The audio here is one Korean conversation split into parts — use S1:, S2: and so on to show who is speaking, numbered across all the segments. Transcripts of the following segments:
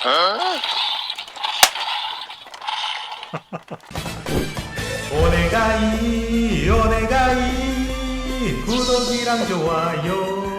S1: 오네가이 오네가이. 구독이랑 좋아요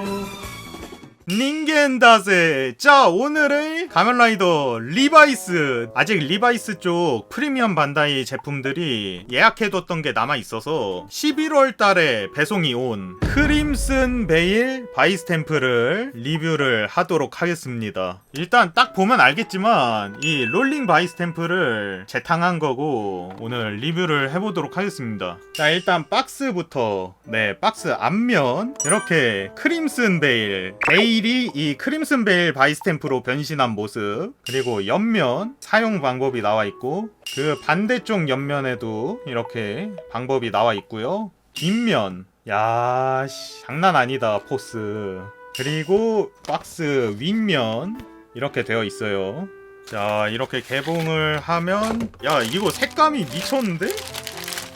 S1: 닌겐다세. 자 오늘의 가면라이더 리바이스. 아직 리바이스 쪽 프리미엄 반다이 제품들이 예약해뒀던 게 남아있어서 11월 달에 배송이 온 크림슨 베일 바이스템프를 리뷰를 하도록 하겠습니다. 일단 딱 보면 알겠지만 이 롤링 바이스템프를 재탕한 거고 오늘 리뷰를 해보도록 하겠습니다. 자 일단 박스부터. 네 박스 앞면 이렇게 크림슨 베일 베일 이 이 크림슨 베일 바이스템프로 변신한 모습 그리고 옆면 사용 방법이 나와 있고 그 반대쪽 옆면에도 이렇게 방법이 나와 있고요. 뒷면 야 씨, 장난 아니다 포스. 그리고 박스 윗면 이렇게 되어 있어요. 자 이렇게 개봉을 하면 야 이거 색감이 미쳤는데?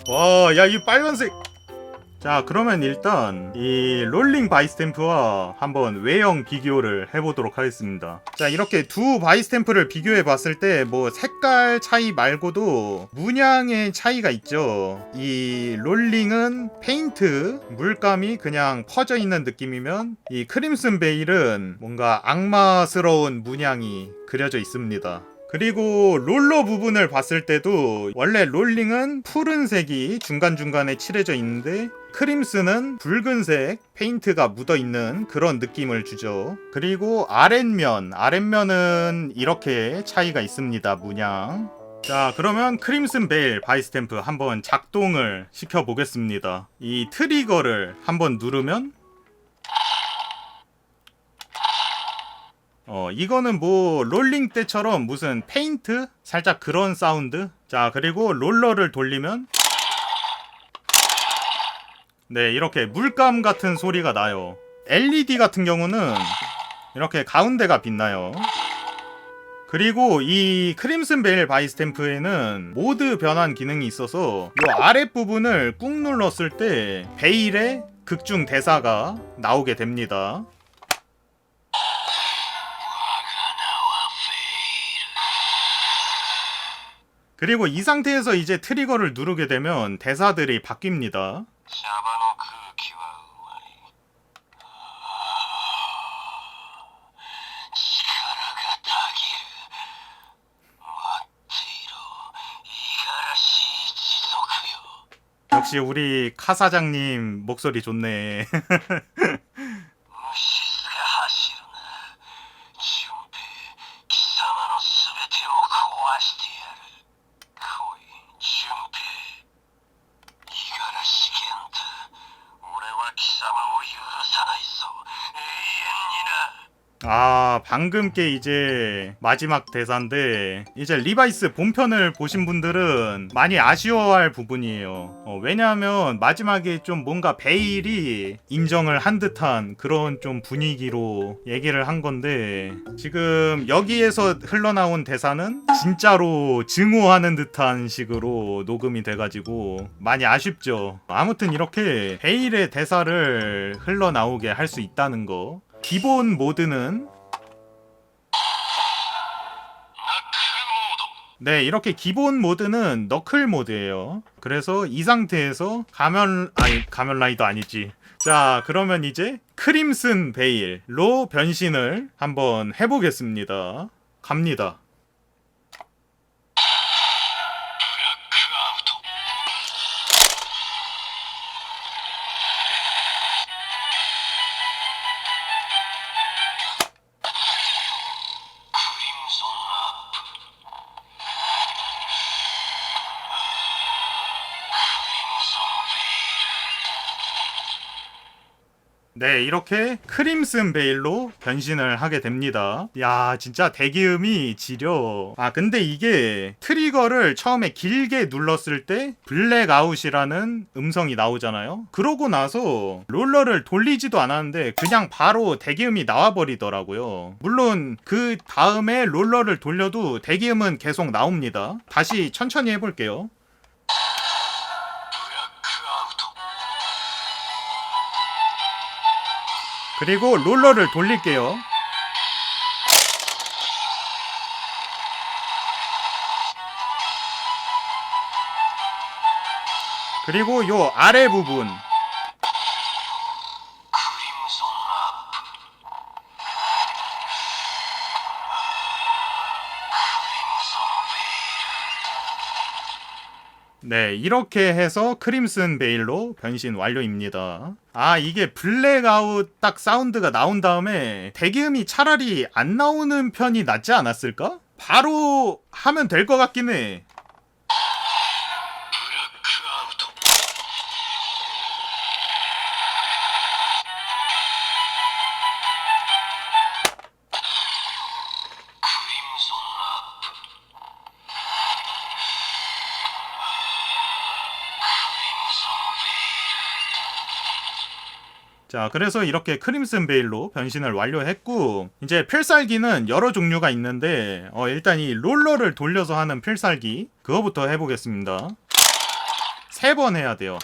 S1: 와 야 이 빨간색 자 그러면 일단 이 롤링 바이스탬프와 한번 외형 비교를 해보도록 하겠습니다. 자 이렇게 두 바이스탬프를 비교해 봤을 때 뭐 색깔 차이 말고도 문양의 차이가 있죠. 이 롤링은 페인트 물감이 그냥 퍼져 있는 느낌이면 이 크림슨 베일은 뭔가 악마스러운 문양이 그려져 있습니다 그리고 롤러 부분을 봤을 때도 원래 롤링은 푸른색이 중간중간에 칠해져 있는데 크림슨은 붉은색 페인트가 묻어 있는 그런 느낌을 주죠. 그리고 아랫면, 아랫면은 이렇게 차이가 있습니다. 문양. 자, 그러면 크림슨 베일 바이스탬프 한번 작동을 시켜 보겠습니다. 이 트리거를 한번 누르면 어, 이거는 뭐 롤링 때처럼 무슨 페인트 살짝 그런 사운드. 자, 그리고 롤러를 돌리면 네, 이렇게 물감 같은 소리가 나요. LED 같은 경우는 이렇게 가운데가 빛나요. 그리고 이 크림슨 베일 바이 스탬프에는 모드 변환 기능이 있어서 이 아랫부분을 꾹 눌렀을 때 베일의 극중 대사가 나오게 됩니다. 그리고 이 상태에서 이제 트리거를 누르게 되면 대사들이 바뀝니다. 역시 우리 카 사장님 목소리 좋네. 아, 방금 게 이제 마지막 대사인데, 이제 리바이스 본편을 보신 분들은 많이 아쉬워할 부분이에요. 어, 왜냐하면 마지막에 좀 뭔가 베일이 인정을 한 듯한 그런 좀 분위기로 얘기를 한 건데, 지금 여기에서 흘러나온 대사는 진짜로 증오하는 듯한 식으로 녹음이 돼가지고 많이 아쉽죠. 아무튼 이렇게 베일의 대사를 흘러나오게 할 수 있다는 거. 기본 모드는? 네 이렇게 기본 모드는 너클 모드예요. 그래서 이 상태에서 가면 아니 가면 라이더 아니지. 자 그러면 이제 크림슨 베일로 변신을 한번 해보겠습니다. 갑니다. 네, 이렇게 크림슨 베일로 변신을 하게 됩니다. 야, 진짜 대기음이 지려. 아, 근데 이게 트리거를 처음에 길게 눌렀을 때 블랙아웃이라는 음성이 나오잖아요. 그러고 나서 롤러를 돌리지도 않았는데 그냥 바로 대기음이 나와버리더라고요. 물론 그 다음에 롤러를 돌려도 대기음은 계속 나옵니다. 다시 천천히 해볼게요. 그리고 롤러를 돌릴게요. 그리고 요 아래 부분 네, 이렇게 해서 크림슨 베일로 변신 완료입니다. 아, 이게 블랙아웃 딱 사운드가 나온 다음에 대기음이 차라리 안 나오는 편이 낫지 않았을까? 바로 하면 될 것 같긴 해. 자, 그래서 이렇게 크림슨 베일로 변신을 완료했고, 이제 필살기는 여러 종류가 있는데, 어, 일단 이 롤러를 돌려서 하는 필살기, 그거부터 해보겠습니다. 세 번 해야 돼요.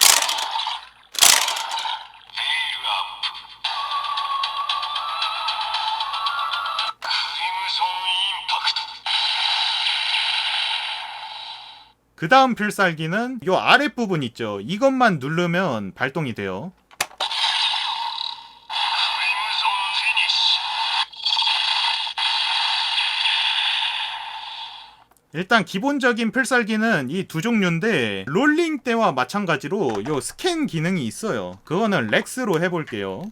S1: 그 다음 필살기는 요 아랫부분 있죠. 이것만 누르면 발동이 돼요. 일단 기본적인 필살기는 이 두 종류인데 롤링 때와 마찬가지로 요 스캔 기능이 있어요. 그거는 렉스로 해볼게요.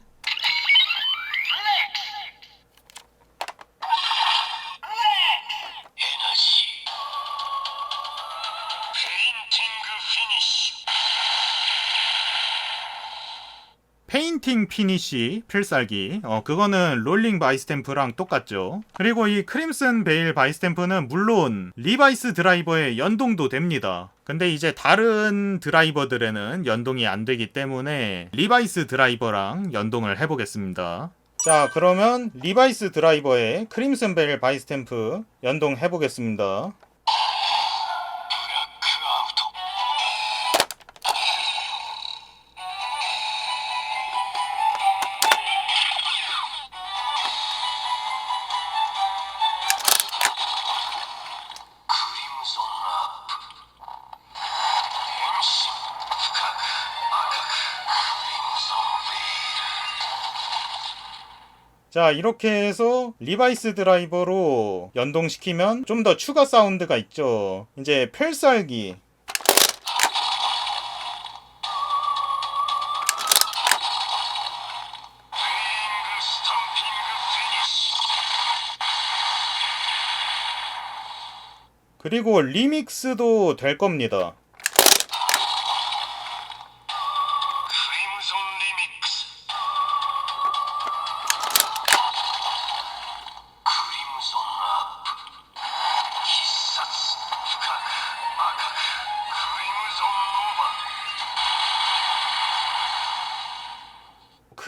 S2: 페인팅 피니쉬
S1: 필살기. 어 그거는 롤링 바이스탬프랑 똑같죠. 그리고 이 크림슨 베일 바이스탬프는 물론 리바이스 드라이버에 연동도 됩니다. 근데 이제 다른 드라이버들에는 연동이 안 되기 때문에 리바이스 드라이버랑 연동을 해보겠습니다. 자, 그러면 리바이스 드라이버에 크림슨 베일 바이스탬프 연동해 보겠습니다. 자, 이렇게 해서 리바이스 드라이버로 연동시키면 좀 더 추가 사운드가 있죠. 이제
S2: 피니쉬
S1: 그리고 리믹스도 될 겁니다.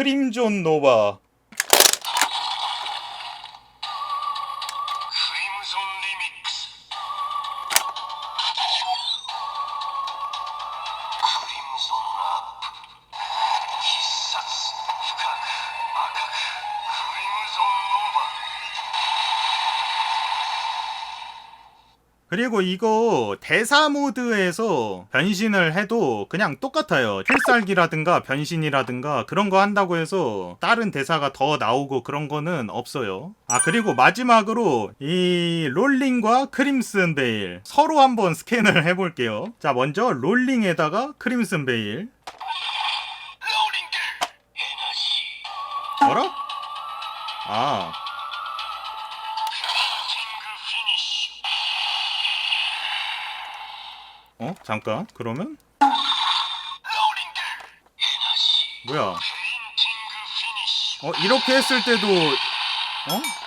S1: 크림존 노바. 그리고 이거 대사 모드에서 변신을 해도 그냥 똑같아요. 필살기라든가 변신이라든가 그런 거 한다고 해서 다른 대사가 더 나오고 그런 거는 없어요. 아, 그리고 마지막으로 이 롤링과 크림슨 베일 서로 한번 스캔을 해볼게요. 자, 먼저 롤링에다가 크림슨 베일. 뭐라? 아, 어? 잠깐. 그러면? 뭐야? 어, 이렇게 했을 때도, 어?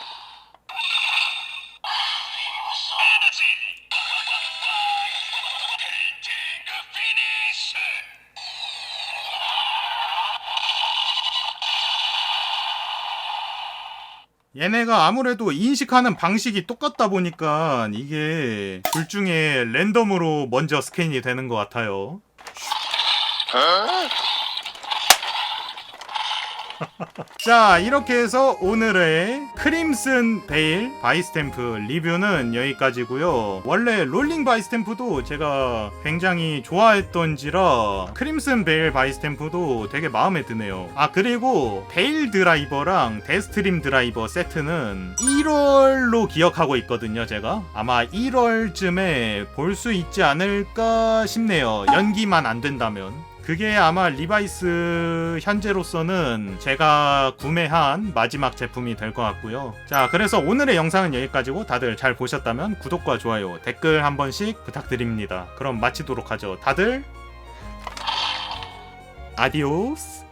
S1: 얘네가 아무래도 인식하는 방식이 똑같다 보니까 이게 둘 중에 랜덤으로 먼저 스캔이 되는 것 같아요. 자 이렇게 해서 오늘의 크림슨 베일 바이스탬프 리뷰는 여기까지고요. 원래 롤링 바이스탬프도 제가 굉장히 좋아했던지라 크림슨 베일 바이스탬프도 되게 마음에 드네요. 아 그리고 베일 드라이버랑 데스트림 드라이버 세트는 1월로 기억하고 있거든요 제가. 아마 1월쯤에 볼 수 있지 않을까 싶네요. 연기만 안 된다면 그게 아마 리바이스 현재로서는 제가 구매한 마지막 제품이 될 것 같고요. 자, 그래서 오늘의 영상은 여기까지고 다들 잘 보셨다면 구독과 좋아요, 댓글 한 번씩 부탁드립니다. 그럼 마치도록 하죠. 다들 아디오스.